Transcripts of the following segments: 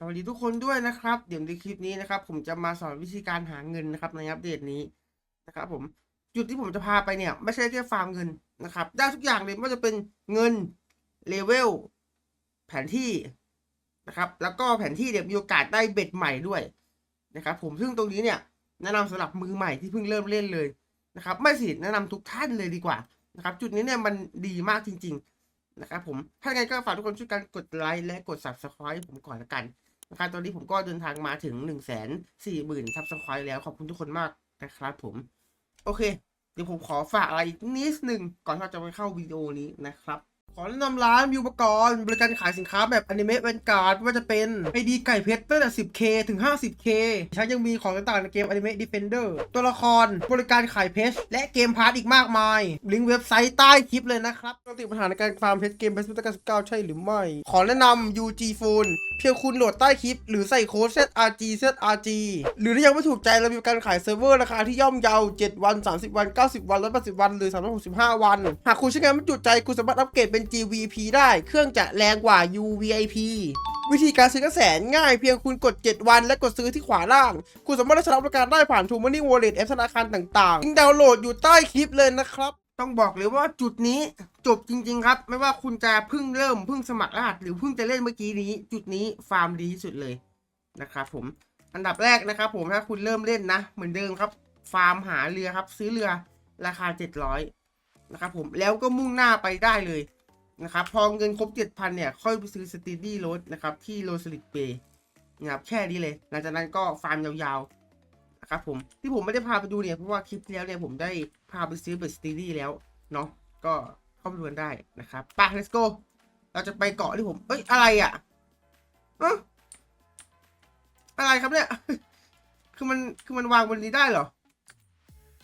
สวัสดีทุกคนด้วยนะครับ เดี๋ยวในคลิปนี้นะครับ ผมจะมาสอนวิธีการหาเงินนะครับในอัปเดตนี้นะครับ ผมจุดที่ผมจะพาไปเนี่ย ไม่ใช่แค่ฟาร์มเงินนะครับ ได้ทุกอย่างเลยไม่ว่าจะเป็นเงินเลเวลแผนที่นะครับ แล้วก็แผนที่เนี่ยมีโอกาสได้เบ็ดใหม่ด้วยนะครับ ผมซึ่งตรงนี้เนี่ยแนะนำสำหรับมือใหม่ที่เพิ่งเริ่มเล่นเลยนะครับ ไม่สิแนะนำทุกท่านเลยดีกว่านะครับ จุดนี้เนี่ยมันดีมากจริง ๆ นะครับผมถ้าไงก็ฝากทุกคนช่วยกันกดไลค์และกด subscribe ผมก่อนละกัน นะครับตอนนี้ผมก็เดินทางมาถึง1นึ่งแสนสี่หมื่นซับสไครต์แล้วขอบคุณทุกคนมากนะครับผม โอเค เดี๋ยวผมขอฝากอะไรนิดนึงก่อนที่เราจะไปเข้าวิดีโอนี้นะครับ ขอแนะนำร้านวิวปกรณ์บริการขายสินค้าแบบอนิเมะแวนการ์ดว่าจะเป็นไอดีไก่เพชรตั้งแต่ 10k ถึง 50k ใช้ยังมีของต่างๆในเกมอนิเมะดิเฟนเดอร์ตัวละครบริการขายเพชรและเกมพาร์ทอีกมากมาย ลิงก์เว็บไซต์ใต้คลิปเลยนะครับปกติดปัญหาในการฟาร์มเพชรเกมเพชรพุทธกาล19ใช่หรือไม่ ขอแนะนำ UG Phone เพียงคุณโหลดใต้คลิป หรือใส่โค้ด ZRG ZRG หรือถ้ายังไม่ถูกใจเรามีการขายเซิร์ฟเวอร์ราคาที่ย่อมเยา7วัน 30 วัน 90 วัน180วัน หรือ 365 วัน หากคุณใช้งานไม่จุใจคุณสามารถอัปเกรดเป็น GVP ได้เครื่องจะแรงกว่า UVIP วิธีการซื้อก็แสนง่ายเพียงคุณกด 7 วันและกดซื้อที่ขวาล่าง คุณสามารถได้รับบริการได้ผ่าน t ูมันนี่ Wallet แอปธนาคารต่างๆลิงดาวน์โหลดอยู่ใต้คลิปเลยนะครับ ต้องบอกเลยว่าจุดนี้จบจริง ๆ ครับ ไม่ว่าคุณจะเพิ่งเริ่มเพิ่งสมัครรหัสหรือเพิ่งจะเล่นเมื่อกี้นี้ จุดนี้ฟาร์มดีที่สุดเลยนะครับผมอันดับแรกนะครับผมถ้าคุณเริ่มเล่นนะ เหมือนเดิมครับ ฟาร์มหาเรือครับ ซื้อเรือราคา 700นะครับผมแล้วก็มุ่งหน้าไปได้เลย นะครับ พอเงินครบ 7,000 เนี่ย ค่อยไปซื้อสตีดี้รถนะครับ ที่โรสลิดเบย์นะครับแค่นี้เลย หลังจากนั้นก็ฟาร์มยาวๆนะครับผมที่ผมไม่ได้พาไปดูเนี่ย เพราะว่าคลิปที่แล้วเนี่ยผมได้พาไปซื้อเบสตีดี้แล้วเนาะก็เข้าไปดูกันได้นะครับไป let's go เราจะไปเกาะที่ผม เอ้ย อะไรอะอ้ออะไรครับเนี่ย คือมัน คือมันวางบนนี้ได้เหรอ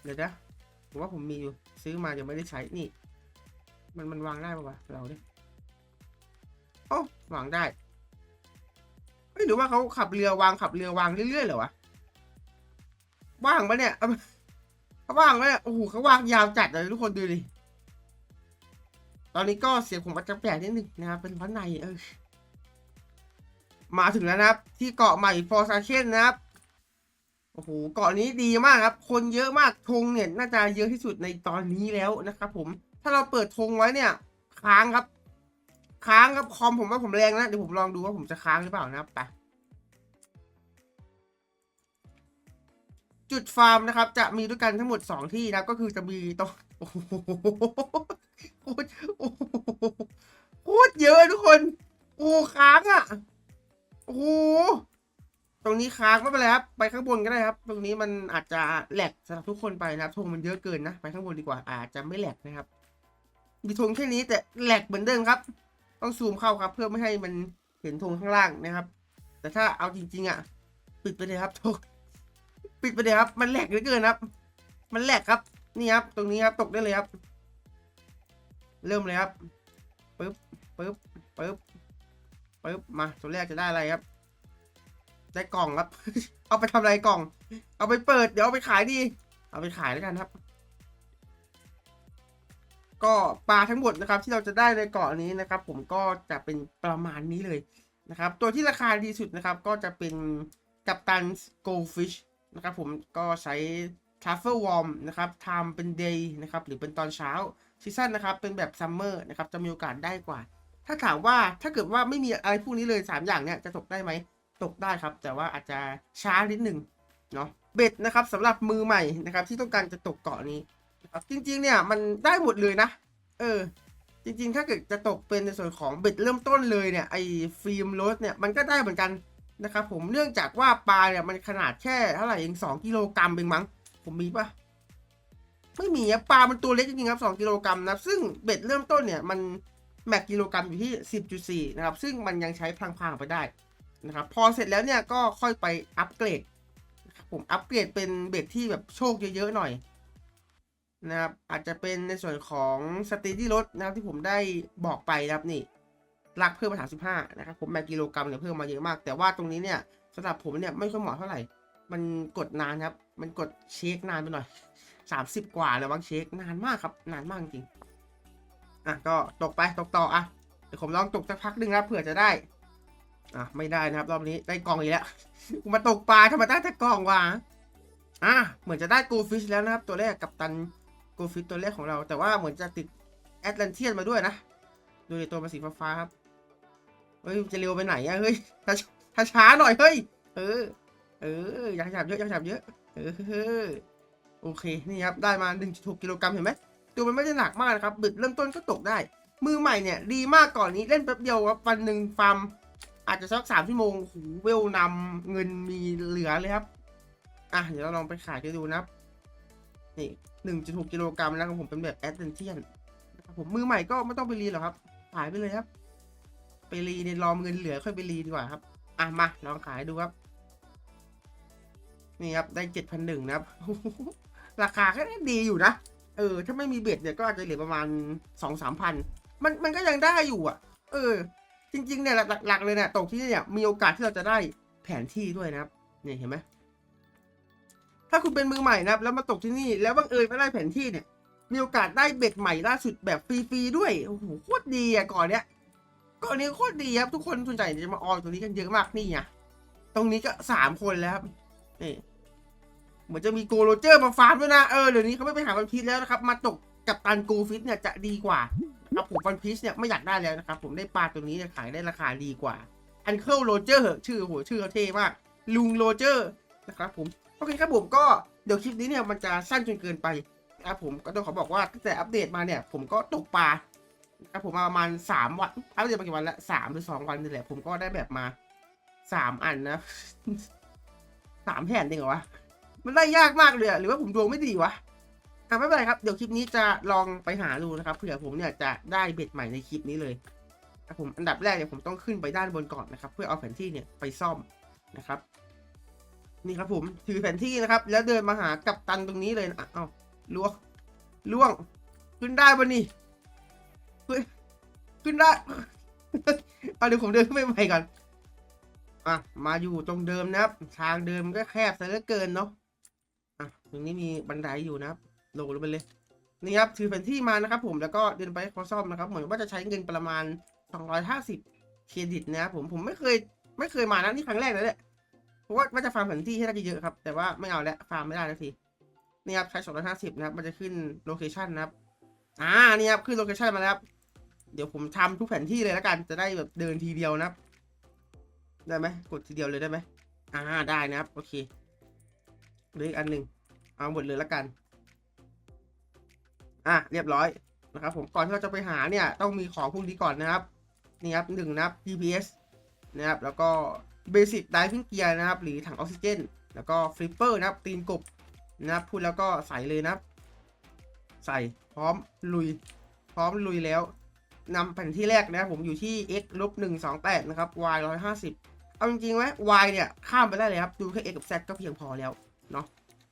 เดี๋ยวนะผมว่าผมมีอยู่ ซื้อมายังไม่ได้ใช้ นี่ มันมันวางได้ปะวะเราเนี่ยโอ้วางได้เฮ้ยหรือว่าเขาขับเรือวางขับเรือวางเรื่อยๆเหรอวะว่างปะเนี่ยเอาเขาว่างปะเนี่ยโอ้โหเขาวางยาวจัดเลยทุกคนดูดิตอนนี้ก็เสียงผมอาจจะแปลกนิดนึงนะครับเป็นพราะในเออมาถึงแล้วนะครับ ที่เกาะใหม่ฟอร์ซาเคนนะครับโอ้โหเกาะนี้ดีมากครับ คนเยอะมากธงเนี่ยน่าจะเยอะที่สุดในตอนนี้แล้วนะครับผม ถ้าเราเปิดธงไว้เนี่ย ค้างครับ ค้างครับคอมผมว่าผมแรงนะเดี๋ยวผมลองดูว่าผมจะค้างหรือเปล่านะครับไปจุดฟาร์มนะครับ จะมีด้วยกันทั้งหมด 2 ที่นะก็คือจะมีตรงโอ้โหโคตรโอ้โหโคตรเยอะทุกคนโอ้ค้างอะโอ้โหตรงนี้ค้างไม่เป็นไรครับ ไปข้างบนก็ได้ครับ ตรงนี้มันอาจจะแหลกสำหรับทุกคนไปนะครับธงมันเยอะเกินนะ ไปข้างบนดีกว่าอาจจะไม่แหลกนะครับ มีธงแค่นี้แต่แหลกเหมือนเดิมครับ ต้องซูมเข้าครับ เพื่อไม่ให้มันเห็นธงข้างล่างนะครับ แต่ถ้าเอาจริง ๆ อะ ปิดไปเลยครับธงปิดไปเลยครับ มันแหลกเหลือเกินครับ มันแหลกครับ นี่ครับ ตรงนี้ครับตกได้เลยครับ เริ่มเลยครับปึ๊บปึ๊บปึ๊บปึ๊บมาตัวแรกจะได้อะไรครับ ได้กล่องครับ เอาไปทำอะไรกล่อง เอาไปเปิด เดี๋ยวเอาไปขายดี เอาไปขายแล้วกันครับ ก็ปลาทั้งหมดนะครับที่เราจะได้ในเกาะนี้นะครับ ผมก็จะเป็นประมาณนี้เลยนะครับ ตัวที่ราคาดีสุดนะครับก็จะเป็นกัปตัน goldfish นะครับผมก็ใช้ truffle warm นะครับทำเป็น day นะครับหรือเป็นตอนเช้าซีซั่นนะครับเป็นแบบ summer นะครับจะมีโอกาสได้กว่า ถ้าถามว่าถ้าเกิดว่าไม่มีอะไรพวกนี้เลย 3 อย่างเนี่ยจะตกได้ไหมตกได้ครับ แต่ว่าอาจจะช้านิดหนึ่งเนาะเบ็ดนะครับสำหรับมือใหม่นะครับที่ต้องการจะตกเกาะนี้ จริง ๆ เนี่ยมันได้หมดเลยนะ เออ จริง ๆ ถ้าเกิดจะตกเป็นในส่วนของเบ็ดเริ่มต้นเลยเนี่ยไอ้ฟิล์มโรสเนี่ยมันก็ได้เหมือนกันนะครับผมเนื่องจากว่าปลาเนี่ยมันขนาดแค่เท่าไหร่เองสองกิโลกรัมเองมั้ง ผมมีปะไม่มีปลามันตัวเล็กจริงๆครับสองกิโลกรัมนะซึ่งเบ็ดเริ่มต้นเนี่ยมันแม็กกิโลกรัมอยู่ที่สิบจุดสี่นะครับซึ่งมันยังใช้พลางๆไปได้นะครับพอเสร็จแล้วเนี่ยก็ค่อยไปอัปเกรดผมอัปเกรดเป็นเบ็ดที่แบบโชคเยอะๆหน่อย นะครับอาจจะเป็นในส่วนของสตีดี้รถนะครับที่ผมได้บอกไปนะครับนี่ลักเพิ่มมาถามสิบห้านะครับผมแมกกิโลกรัมเนี่ยเพิ่มมาเยอะมาก แต่ว่าตรงนี้เนี่ยสำหรับผมเนี่ยไม่ค่อยเหมาะเท่าไหร่ มันกดนานครับ มันกดเช็คนานไปหน่อยสามสิบกว่าแล้วบางเช็คนานมากครับ นานมากจริงอะก็ตกไปตกต่ออะเดี๋ยวผมลองตกสักพักหนึ่งนะเผื่อจะได้อะไม่ได้นะครับ รอบนี้ได้กล่องอีกแล้วมาตกปลาทำไมได้แต่กล่องวะอะเหมือนจะได้กูฟิชแล้วนะครับ ตัวแรกกับตัน โกฟิชตัวแรกของเรา แต่ว่าเหมือนจะติดแอตแลนเทียนมาด้วยนะดูดิตัวมันสีฟ้าครับ เฮ้ยจะเร็วไปไหนอะเฮ้ยช้าช้าหน่อยเฮ้ย เออ เอออยากจับเยอะอยากจับเยอะ เออ โอเค นี่ครับ ได้มา 1.6กิโลกรัมเห็นไหม ตัวมันไม่ได้หนักมากนะครับ บึดเริ่มต้นก็ตกได้ มือใหม่เนี่ย ดีมากก่อนนี้เล่นแป๊บเดียวครับ วันหนึ่งฟาร์ม อาจจะสักสามชั่วโมงหูเวลนำเงินมีเหลือเลยครับ อะ เดี๋ยวเราลองไปขายกันดูนะครับ นี่ หนึ่งจุดหกกิโลกรัมแล้วของผมเป็นแบบแอดเดนเทียนนะครับผมมือใหม่ก็ไม่ต้องไปรีหรอกครับขายไปเลยครับ ไปรีเนี่ยรอเงินเหลือค่อยไปรีดีกว่าครับ อะมาลองขายดูครับ นี่ครับได้เจ็ดพันหนึ่งนะครับ ราคาก็ดีอยู่นะ เออ ถ้าไม่มีเบ็ดเนี่ยก็อาจจะเหลือประมาณสองสามพันมันมันก็ยังได้อยู่อะ เออ จริง ๆ เนี่ยหลักหลักๆเลยเนี่ยตกที่เนี่ยมีโอกาสที่เราจะได้แผนที่ด้วยนะครับ เนี่ยเห็นไหม ถ้าคุณเป็นมือใหม่นะครับแล้วมาตกที่นี่แล้วบังเอิญไม่ได้แผนที่เนี่ย มีโอกาสได้เบ็ดใหม่ล่าสุดแบบฟรีๆด้วยโอ้โหโคตรดีอะก่อนเนี้ยก่อนนี้โคตรดีครับทุกคนส่วนใหญ่จะมาออนตรงนี้กันเยอะมากนี่ไงตรงนี้ก็สามคนแล้วครับนี่เหมือนจะมีโกโรเจอร์มาฟาร์มด้วยนะ เออเดี๋ยวนี้เขาไม่ไปหาวันพีชแล้วนะครับ มาตกกับตันโกฟิตเนี่ยจะดีกว่าครับผมวันพีชเนี่ยไม่อยากได้แล้วนะครับ ผมได้ปลาตัวนี้เนี่ยขายได้ราคาดีกว่าอันเคิลโรเจอร์ชื่อโหชื่อเขาเท่มากลุงโรเจอร์นะครับผม โอเคครับผมก็เดี๋ยวคลิปนี้เนี่ยมันจะสั้นจนเกินไปนะครับผมก็ต้องขอบอกว่าตั้งแต่อัปเดตมาเนี่ย ผมก็ตกปลานะครับผมประมาณสามวันอัปเดตมากี่วันละสามหรือสองวันนี่แหละผมก็ได้แบบมาสามอันนะสามแผ่นจริงเหรอวะมันได้ยากมากเลยหรือว่าผมดวงไม่ดีวะอะไม่เป็นไรครับเดี๋ยวคลิปนี้จะลองไปหาดูนะครับเผื่อผมเนี่ยจะได้เบ็ดใหม่ในคลิปนี้เลยนะครับผมอันดับแรกเนี่ยผมต้องขึ้นไปด้านบนก่อนนะครับ เพื่อเอาแผนที่เนี่ยไปซ่อมนะครับ นี่ครับผมถือแผนที่นะครับ แล้วเดินมาหากัปตันตรงนี้เลยนะอะเอ้าล่วงล่วง ขึ้นได้ปะนี่เฮ้ยขึ้นได้เอาเดี๋ยวผมเดินขึ้นไปใหม่ก่อนอะมาอยู่ตรงเดิมนะครับ ทางเดิมมันก็แคบซะเหลือเกินเนาะอะตรงนี้มีบันไดอยู่นะครับลงลงไปเลยนี่ครับถือแผนที่มานะครับ ผมแล้วก็เดินไปขอซ่อมนะครับเหมือนว่าจะใช้เงินประมาณ 250 เครดิตนะครับผมผมไม่เคย ไม่เคยมานะนี่ครั้งแรกเลยแหละ เพราะว่าว่าจะฟาร์มแผนที่ให้ได้เยอะๆครับ แต่ว่าไม่เอาแล้วฟาร์มไม่ได้นาทีนี่ครับใช้250นะครับ มันจะขึ้นโลเคชันนะครับ อ่า นี่ครับ ขึ้นโลเคชันมาแล้วครับ เดี๋ยวผมทำทุกแผนที่เลยแล้วกัน จะได้แบบเดินทีเดียวนะครับ ได้ไหมกดทีเดียวเลยได้ไหมอ่า ได้นะครับ โอเคเหลืออีกอันหนึ่งเอาหมดเลยและกัน อะ เรียบร้อยนะครับ ผม ก่อนที่เราจะไปหาเนี่ย ต้องมีของพวกนี้ก่อนนะครับ นี่ครับหนึ่งนะครับ GPS นะครับ แล้วก็ Basic Diving Gear นะครับ หรือถังออกซิเจน แล้วก็ Flipper นะครับตีนกบนะครับพูดแล้วก็ใส่เลยนะครับ ใส่พร้อมลุย พร้อมลุยแล้วนำแผ่นที่แรกนะครับผมอยู่ที่ x ลบหนึ่งสองแปดนะครับ y ร้อยห้าสิบเอาจริงๆไหม y เนี่ย ข้ามไปได้เลยครับ ดูแค่ x กับ z ก็เพียงพอแล้ว เนาะ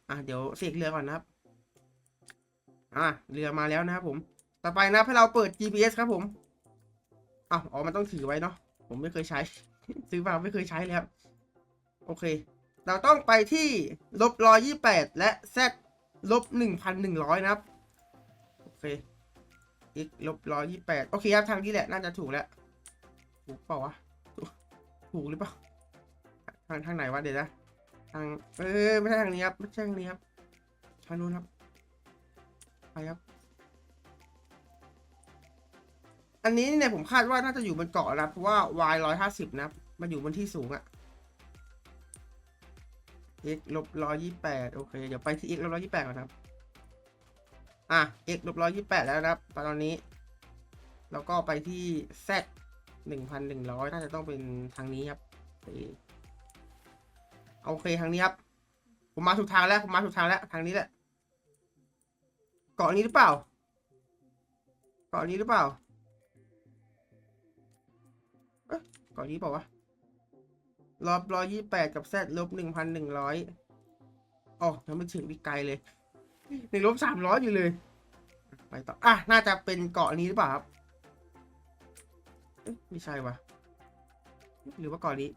อะเดี๋ยวเสกเรือก่อนนะครับ อะเรือมาแล้วนะครับผม ต่อไปนะให้เราเปิด GPS ครับผมอ้าวอ๋อมันต้องถือไว้เนาะผมไม่เคยใช้ ซื้อมาไม่เคยใช้เลยครับ โอเค เราต้องไปที่ลบร้อยยี่แปดและ z ลบหนึ่งพันหนึ่งร้อยนะครับ โอเค x ลบร้อยยี่แปดโอเคครับทางนี้แหละน่าจะถูกแล้ว ถูกเปล่าวะ ถูกถูกหรือเปล่า ทางทางไหนวะเดี๋ยวนะ ทาง เออไม่ใช่ทางนี้ครับ ไม่ใช่ทางนี้ครับ ทางนู้นครับ ไปครับ อันนี้เนี่ยผมคาดว่าน่าจะอยู่บนเกาะนะเพราะว่า y ร้อยห้าสิบนะ มันอยู่บนที่สูงอะ x ลบร้อยยี่แปดโอเค เดี๋ยวไปที่ x ลบร้อยยี่แปดก่อนครับ อะ x ลบร้อยยี่แปดแล้วนะครับ ตอนนี้ แล้วก็ไปที่ z หนึ่งพันหนึ่งร้อยน่าจะต้องเป็นทางนี้ครับโอเคโอเคทางนี้ครับ ผมมาถูกทางแล้ว ผมมาถูกทางแล้ว ทางนี้แหละ เกาะนี้หรือเปล่า เกาะนี้หรือเปล่า เกาะนี้เปล่าวะรอบร้อยยี่แปดกับแซดลบหนึ่งพันหนึ่งร้อยอ๋อยังไม่ถึงอีกไกลเลยในลบสามร้อยอยู่เลย ไปต่อ อะ น่าจะเป็นเกาะนี้หรือเปล่าครับเอ๊ะไม่ใช่วะหรือว่าเกาะนี้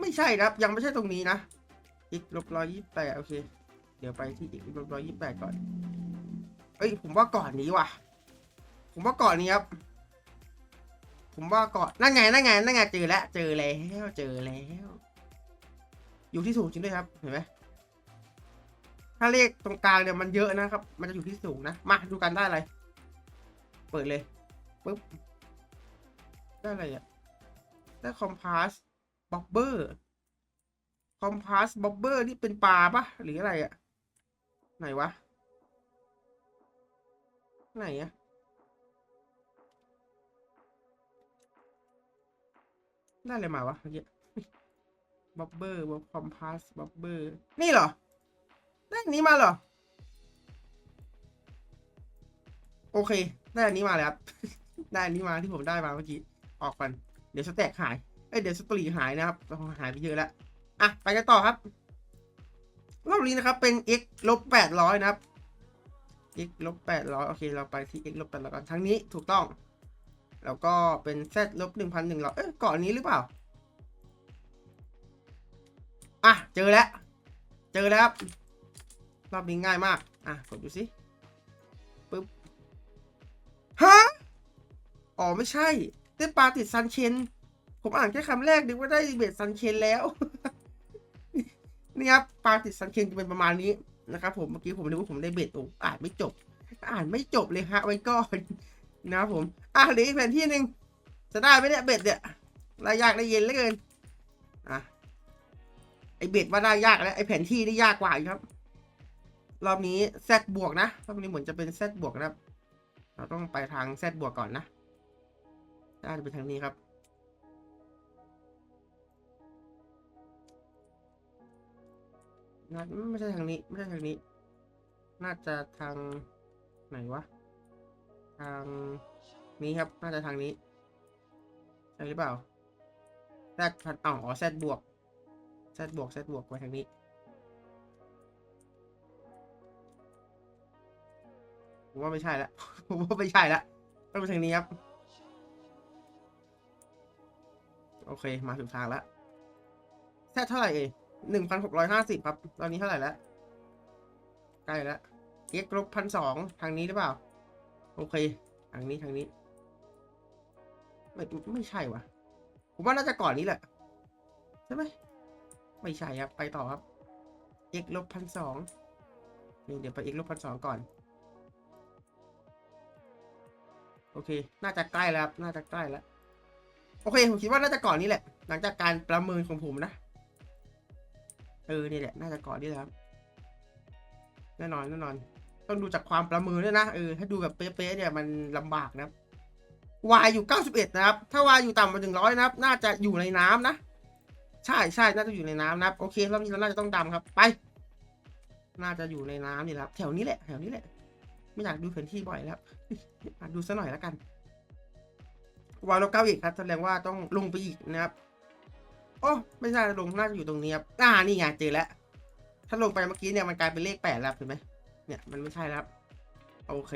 ไม่ใช่ครับ ยังไม่ใช่ตรงนี้นะอีกลบร้อยยี่แปดโอเค เดี๋ยวไปที่อีกลบร้อยยี่แปดก่อน เอ้ย ผมว่าก่อนนี้ว่ะ ผมว่าก่อนนี้ครับ ผมว่าก่อนนั่นไงนั่นไงนั่นไงเจอแล้วเจอแล้วเจอแล้วอยู่ที่สูงจริงด้วยครับ เห็นไหมถ้าเลขตรงกลางเนี่ยมันเยอะนะครับ มันจะอยู่ที่สูงนะ มาดูกันได้อะไร เปิดเลยปุ๊บ ได้อะไรอะ ได้คอมพาสบ็อบเบอร์คอมพาสบ็อบเบอร์นี่เป็นปลาปะหรืออะไรอะ ไหนวะ ไหนอะ ได้อะไรมาวะเมื่อกี้บับเบอร์บับคอมพาสบับเบอร์ นี่เหรอ ได้อันนี้มาเหรอ โอเค ได้อันนี้มาแล้วครับ ได้อันนี้มาที่ผมได้มาเมื่อกี้ ออกกัน เดี๋ยวสแต็กหาย เอ้ย เดี๋ยวสตรีหายนะครับ หายไปเยอะแล้ว อะ ไปกันต่อครับ รอบนี้นะครับ เป็น x ลบแปดร้อยนะครับ x ลบแปดร้อยโอเค เราไปที่ x ลบแปดร้อยกันทั้งนี้ถูกต้อง แล้วก็เป็น z ลบหนึ่งพันหนึ่งร้อยเอ้ยกาะนี้หรือเปล่า อะ เจอแล้ว เจอแล้วครับ รอบนี้ง่ายมาก อะ กดดูสิปึ๊บ ฮะ อ๋อ ไม่ใช่ ได้ปลาติดซันเชน ผมอ่านแค่คำแรกนึกว่าได้เบ็ดซันเชนแล้ว นี่ครับ ปลาติดซันเชนจะเป็นประมาณนี้นะครับผม เมื่อกี้ผมนึกว่าผมได้เบ็ดโอ้อ่านไม่จบ อ่านไม่จบเลยฮะไว้ก่อน นะครับผม อะหลืออีกแผนที่หนึ่งจะได้ไหมเนี่ยเบ็ดเนี่ยรายยากรายเย็นเหลือเกินอะไอเบ็ดว่าได้ยากแล้วไอแผนที่ได้ยากกว่าอีกครับ รอบนี้แซดบวกนะรอบนี้เหมือนจะเป็นแซดบวกนะครับ เราต้องไปทางแซดบวกก่อนนะน่าจะเป็นทางนี้ครับน่าไม่ใช่ทางนี้ ไม่ใช่ทางนี้ น่าจะทางไหนวะ ทางนี้ครับ น่าจะทางนี้ใช่หรือเปล่าแซดพันอ๋อแซดบวกแซดบวกแซดบวกไปทางนี้ผมว่าไม่ใช่ละผมว่าไม่ใช่ละต้องไปทางนี้ครับ โอเค มาถึงทางแล้วแซดเท่าไหร่เองหนึ่งพันหกร้อยห้าสิบครับ ตอนนี้เท่าไหร่แล้วใกล้แล้ว x ลบพันสองทางนี้หรือเปล่า โอเคทางนี้ทางนี้ไม่ไม่ใช่วะผมว่าน่าจะก่อนนี้แหละ ใช่ไหมไม่ใช่ครับ ไปต่อครับ x ลบพันสองนี่เดี๋ยวไป x ลบพันสองก่อน โอเค น่าจะใกล้แล้วครับน่าจะใกล้แล้ว โอเค ผมคิดว่าน่าจะก่อนนี้แหละ หลังจากการประเมินของผมนะ เออ นี่แหละ น่าจะก่อนนี่แหละครับ แน่นอน แน่นอน ต้องดูจากความประเมินด้วยนะเออถ้าดูแบบเป๊ะๆเนี่ยมันลำบากนะครับ y อยู่ 91 นะครับ ถ้า y อยู่ต่ำกว่า100 นะครับ น่าจะอยู่ในน้ำนะ ใช่ใช่น่าจะอยู่ในน้ำนะครับ โอเครอบนี้เราน่าจะต้องดำครับ ไป น่าจะอยู่ในน้ำนี่แหละครับ แถวนี้แหละ แถวนี้แหละ ไม่อยากดูแผนที่บ่อยแล้วดูซะหน่อยแล้วกัน วายลบเก้าอีกครับ แสดงว่าต้องลงไปอีกนะครับ โอ้ ไม่ใช่ลง น่าจะอยู่ตรงนี้ครับ อ่า นี่ไง เจอแล้ว ถ้าลงไปเมื่อกี้เนี่ย มันกลายเป็นเลขแปดแล้วเห็นไหม เนี่ยมันไม่ใช่แล้ว โอเค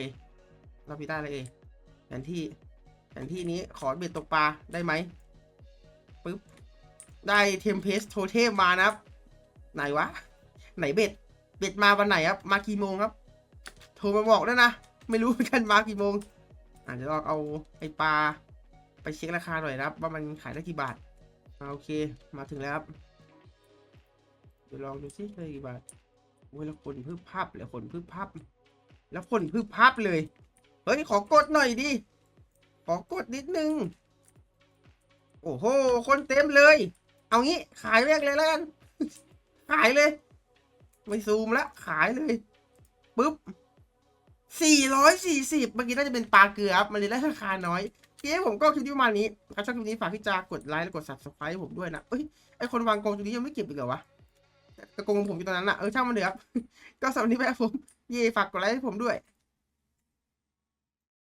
เราพิได้เลยเองแผนที่แผนที่นี้ขอเบ็ดตกปลาได้ไหมปึ๊บ ได้เทมเพสโทเทมมานะครับ ไหนวะ ไหนเบ็ด เบ็ดมาวันไหนครับ มากี่โมงครับ โทรมาบอกด้วยนะ ไม่รู้เหมือนกันมากี่โมงอะเดี๋ยวเอาไอปลาไปเช็คราคาหน่อยนะครับ ว่ามันขายได้กี่บาทโอเค มาถึงแล้วครับ เดี๋ยวลองดูซิได้กี่บาท โอ้ยแล้วขนพึบพับเลยขนพึบพับแล้วขนพึบพับเลย เฮ้ย ขอกดหน่อยดิ ขอกดนิดนึง โอ้โห คนเต็มเลย เอางี้ ขายแรกเลยแล้วกัน ขายเลย ไม่ซูมละ ขายเลยปุ๊บสี่ร้อยสี่สิบเมื่อกี้น่าจะเป็นปลาเกลือครับมันเลยได้ราคาน้อยเก้ผมก็คลิปนี้ประมาณนี้ถ้าชอบคลิปนี้ฝากที่จะกดไลค์และกด subscribe ผมด้วยนะเอ้ย ไอคนวางกรงตรงนี้ยังไม่เก็บอีกเหรอวะ ตะโกงผมอยู่ตอนนั้นอะเออช่างมันเถอะครับ ก็สำหรับวันนี้ไปครับผม เย่ฝากกดไลค์ให้ผมด้วย